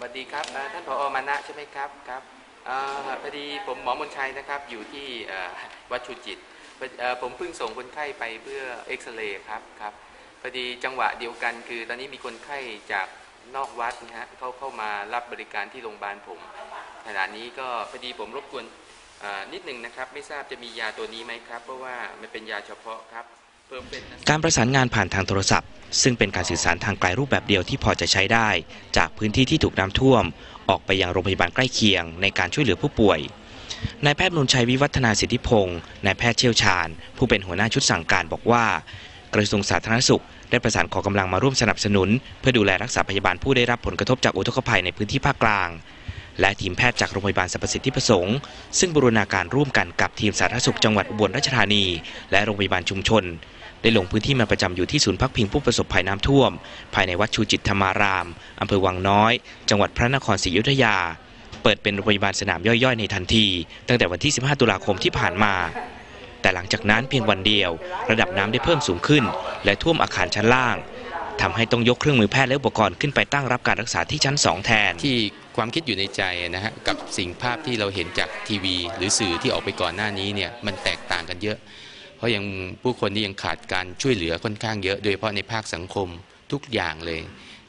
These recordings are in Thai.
สวัสดีครับท่านผอมานะใช่ไหมครับครับอพอดีผมหมอมนชัยนะครับอยู่ที่วัดชูจิตผมเพิ่งส่งคนไข้ไปเพื่อเอ็กซเรย์ครับครับพอดีจังหวะเดียวกันคือตอนนี้มีคนไข้จากนอกวัดนะฮะเขาเข้ามารับบริการที่โรงพยาบาลผม ขณะนี้ก็พอดีผมรบกวนนิดหนึ่งนะครับ ไม่ทราบจะมียาตัวนี้ไหมครับ เพราะว่ามันเป็นยาเฉพาะครับ การประสานงานผ่านทางโทรศัพท์ ซึ่งเป็นการสื่อสารทางไกลรูปแบบเดียวที่พอจะใช้ได้ จากพื้นที่ที่ถูกน้ำท่วม ออกไปยังโรงพยาบาลใกล้เคียง ในการช่วยเหลือผู้ป่วยนายแพทย์มนชัยวิวัฒนาสิทธิพงศ์นายแพทย์เชี่ยวชาญ ผู้เป็นหัวหน้าชุดสั่งการบอกว่า กระทรวงสาธารณสุข ได้ประสานขอกำลังมาร่วมสนับสนุน เพื่อดูแลรักษาพยาบาลผู้ได้รับผลกระทบจากอุทกภัยในพื้นที่ภาคกลาง และทีมแพทย์จากโรงพยาบาลสรรพสิทธิประสงค์ซึ่งบูรณาการร่วมกันกับทีมสาธารณสุขจังหวัดอุบลราชธานี และโรงพยาบาลชุมชน ได้ลงพื้นที่มาประจำอยู่ที่ศูนย์พักพิงผู้ประสบภัยน้ำท่วม ภายในวัดชูจิตธรรมารามอำเภอวังน้อย จังหวัดพระนครศรีอยุธยา เปิดเป็นโรงพยาบาลสนามย่อยๆในทันที ตั้งแต่วันที่ 15 ตุลาคมที่ผ่านมา แต่หลังจากนั้นเพียงวันเดียว ระดับน้ำได้เพิ่มสูงขึ้น และท่วมอาคารชั้นล่างทำให้ต้องยกเครื่องมือแพทย์และอุปกรณ์ขึ้นไปตั้งรับการรักษาที่ชั้น 2 แทนที่ความคิดอยู่ในใจนะฮะกับสิ่งภาพที่เราเห็นจากทีวี หรือสื่อที่ออกไปก่อนหน้านี้เนี่ยมันแตกต่างกันเยอะ เพราะยังผู้คนที่ยังขาดการช่วยเหลือค่อนข้างเยอะโดยเฉพาะในภาคสังคมทุกอย่างเลย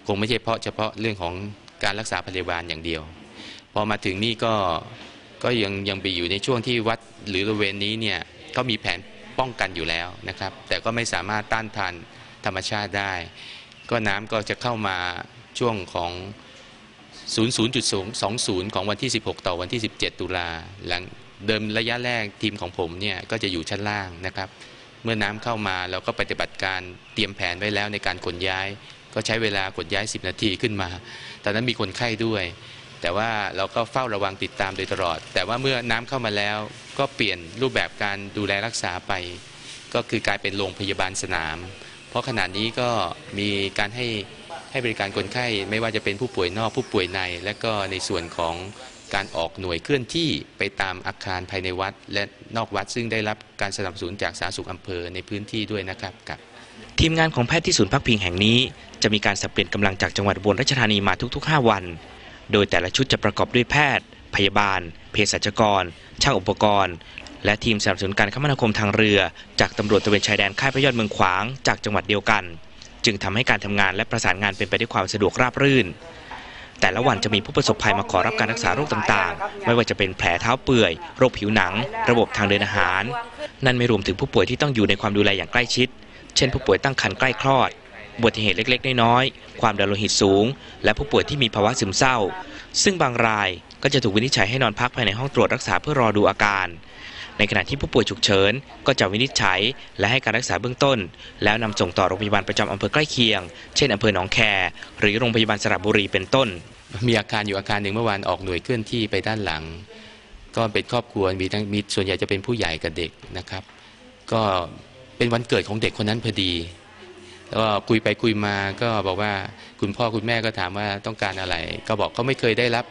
คงไม่ใช่เพราะเฉพาะเรื่องของการรักษาพยาบาลอย่างเดียว พอมาถึงนี่ก็ก็ยังยังไปอยู่ในช่วงที่วัดหรือบริเวณนี้เนี่ยก็มีแผนป้องกันอยู่แล้วนะครับ แต่ก็ไม่สามารถต้านทานธรรมชาติได้ ก็น้ำก็จะเข้ามาช่วงของ00.20 ของวันที่ 16 ต่อวันที่ 17 ตุลาหลัง เดิมระยะแรกทีมของผมเนี่ยก็จะอยู่ชั้นล่างนะครับ เมื่อน้ำเข้ามาเราก็ปฏิบัติการเตรียมแผนไว้แล้วในการขนย้าย ก็ใช้เวลาขนย้าย 10 นาทีขึ้นมา ตอนนั้นมีคนไข้ด้วย แต่ว่าเราก็เฝ้าระวังติดตามโดยตลอด แต่ว่าเมื่อน้ำเข้ามาแล้ว ก็เปลี่ยนรูปแบบการดูแลรักษาไป ก็คือกลายเป็นโรงพยาบาลสนาม เพราะขณะนี้ก็มีการให้ให้บริการคนไข้ไม่ว่าจะเป็นผู้ป่วยนอกผู้ป่วยใน และก็ในส่วนของ การออกหน่วยเคลื่อนที่ไปตามอาคารภายในวัด และนอกวัดซึ่งได้รับการสนับสนุนจากสาธารณสุขอำเภอในพื้นที่ด้วยนะครับกับทีมงานของแพทย์ที่ศูนย์พักพิงแห่งนี้ จะมีการสับเปลี่ยนกำลังจากจังหวัดอุบลราชธานีมาทุก ๆ 5 วัน โดยแต่ละชุดจะประกอบด้วยแพทย์ พยาบาล เภสัชกร ช่างอุปกรณ์ และทีมสนับสนุนการคมนาคมทางเรือ จากตำรวจตระเวนชายแดนค่ายพระยอดเมืองขวางจากจังหวัดเดียวกัน จึงทำให้การทำงานและประสานงานเป็นไปด้วยความสะดวกราบรื่น แต่ละวันจะมีผู้ประสบภัยมาขอรับการรักษาโรคต่างๆ ไม่ว่าจะเป็นแผลเท้าเปื่อย โรคผิวหนัง ระบบทางเดินอาหาร นั่นไม่รวมถึงผู้ป่วยที่ต้องอยู่ในความดูแลอย่างใกล้ชิด เช่น ผู้ป่วยตั้งครรภ์ใกล้คลอดอุบัติเหตุเล็กๆ น้อยๆ ความดันโลหิตสูง และผู้ป่วยที่มีภาวะซึมเศร้า ซึ่งบางรายก็จะถูกวินิจฉัยให้นอนพักภายในห้องตรวจรักษาเพื่อรอดูอาการ ในขณะที่ผู้ป่วยฉุกเฉินก็จะวินิจฉัย และให้การรักษาเบื้องต้น แล้วนำส่งต่อโรงพยาบาลประจำอำเภอใกล้เคียง เช่นอำเภอหนองแค หรือโรงพยาบาลสระบุรีเป็นต้น มีอาคารอยู่อาคารหนึ่งเมื่อวานออกหน่วยเคลื่อนที่ไปด้านหลัง ก็เป็นครอบครัวมีทั้งมีส่วนใหญ่จะเป็นผู้ใหญ่กับเด็กนะครับ ก็เป็นวันเกิดของเด็กคนนั้นพอดีแล้วก็คุยไปคุยมาก็บอกว่าคุณพ่อคุณแม่ก็ถามว่าต้องการอะไร ก็บอกเขาไม่เคยได้รับ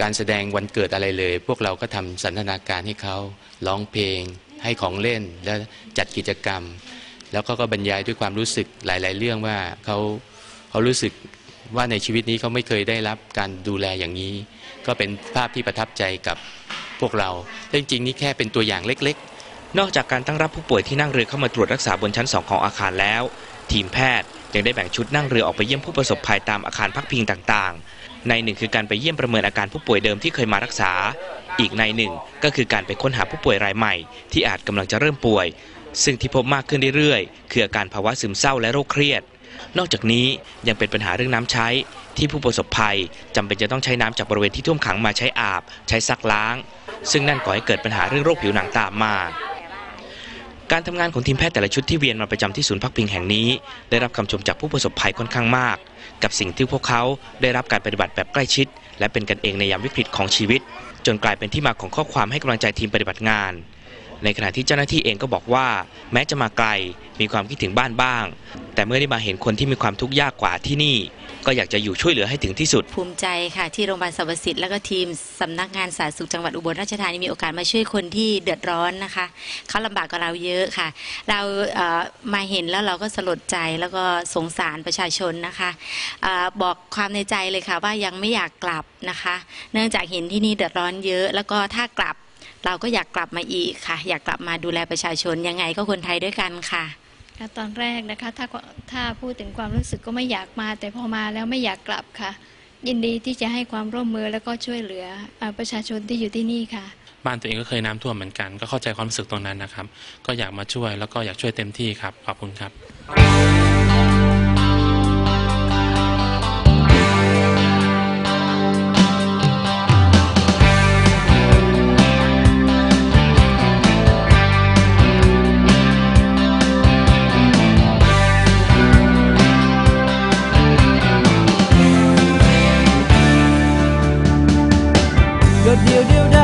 การแสดงวันเกิดอะไรเลย พวกเราก็ทำสันทนาการให้เขาร้องเพลง ให้ของเล่นและจัดกิจกรรม แล้วก็ก็บรรยายด้วยความรู้สึกหลาย ๆ เรื่องว่าเขาเขารู้สึกว่าในชีวิตนี้เขาไม่เคยได้รับการดูแลอย่างนี้ ก็เป็นภาพที่ประทับใจกับพวกเราแต่จริง ๆ นี่แค่เป็นตัวอย่างเล็ก ๆ นอกจากการตั้งรับผู้ป่วยที่นั่งเรือเข้ามาตรวจรักษาบนชั้น 2 ของอาคารแล้ว ทีมแพทย์ ยังได้แบ่งชุดนั่งเรือออกไปเยี่ยมผู้ประสบภัยตามอาคารพักพิงต่างๆ ในหนึ่งคือการไปเยี่ยมประเมินอาการผู้ป่วยเดิมที่เคยมารักษา อีกในหนึ่งก็คือการไปค้นหาผู้ป่วยรายใหม่ ที่อาจกำลังจะเริ่มป่วย ซึ่งที่พบมากขึ้นเรื่อยๆ คืออาการภาวะซึมเศร้าและโรคเครียด นอกจากนี้ยังเป็นปัญหาเรื่องน้ำใช้ ที่ผู้ประสบภัยจำเป็นจะต้องใช้น้ำจากบริเวณที่ท่วมขังมาใช้อาบ ใช้ซักล้าง ซึ่งนั่นก่อให้เกิดปัญหาเรื่องโรคผิวหนังตามมา การทำงานของทีมแพทย์แต่ละชุดที่เวียนมาประจำที่ศูนย์พักพิงแห่งนี้ ได้รับคำชมจากผู้ประสบภัยค่อนข้างมาก กับสิ่งที่พวกเขาได้รับการปฏิบัติแบบใกล้ชิด และเป็นกันเองในยามวิกฤตของชีวิต จนกลายเป็นที่มาของข้อความให้กำลังใจทีมปฏิบัติงาน ในขณะที่เจ้าหน้าที่เองก็บอกว่า แม้จะมาไกลมีความคิดถึงบ้านบ้าง แต่เมื่อได้มาเห็นคนที่มีความทุกข์ยากกว่าที่นี่ ก็อยากจะอยู่ช่วยเหลือให้ถึงที่สุด ภูมิใจค่ะ ที่โรงพยาบาลสรรพสิทธิ์แล้วก็ทีมสำนักงานสาธารณสุขจังหวัดอุบลราชธานีมีโอกาสมาช่วยคนที่เดือดร้อนนะคะเขาลำบากกว่าเราเยอะค่ะ เราเอ่อมาเห็นแล้วเราก็สลดใจแล้วก็สงสารประชาชนนะคะเออบอกความในใจเลยค่ะว่ายังไม่อยากกลับนะคะ เนื่องจากเห็นที่นี่เดือดร้อนเยอะ แล้วก็ถ้ากลับ เราก็อยากกลับมาอีกค่ะ อยากกลับมาดูแลประชาชนยังไงก็คนไทยด้วยกันค่ะค่ะตอนแรกนะคะถ้าถ้าพูดถึงความรู้สึกก็ไม่อยากมา แต่พอมาแล้วไม่อยากกลับค่ะ ยินดีที่จะให้ความร่วมมือแล้วก็ช่วยเหลือเอ่อประชาชนที่อยู่ที่นี่ค่ะ บ้านตัวเองก็เคยน้ำท่วมเหมือนกัน ก็เข้าใจความรู้สึกตรงนั้นนะครับ ก็อยากมาช่วยแล้วก็อยากช่วยเต็มที่ครับขอบคุณครับ โดดเ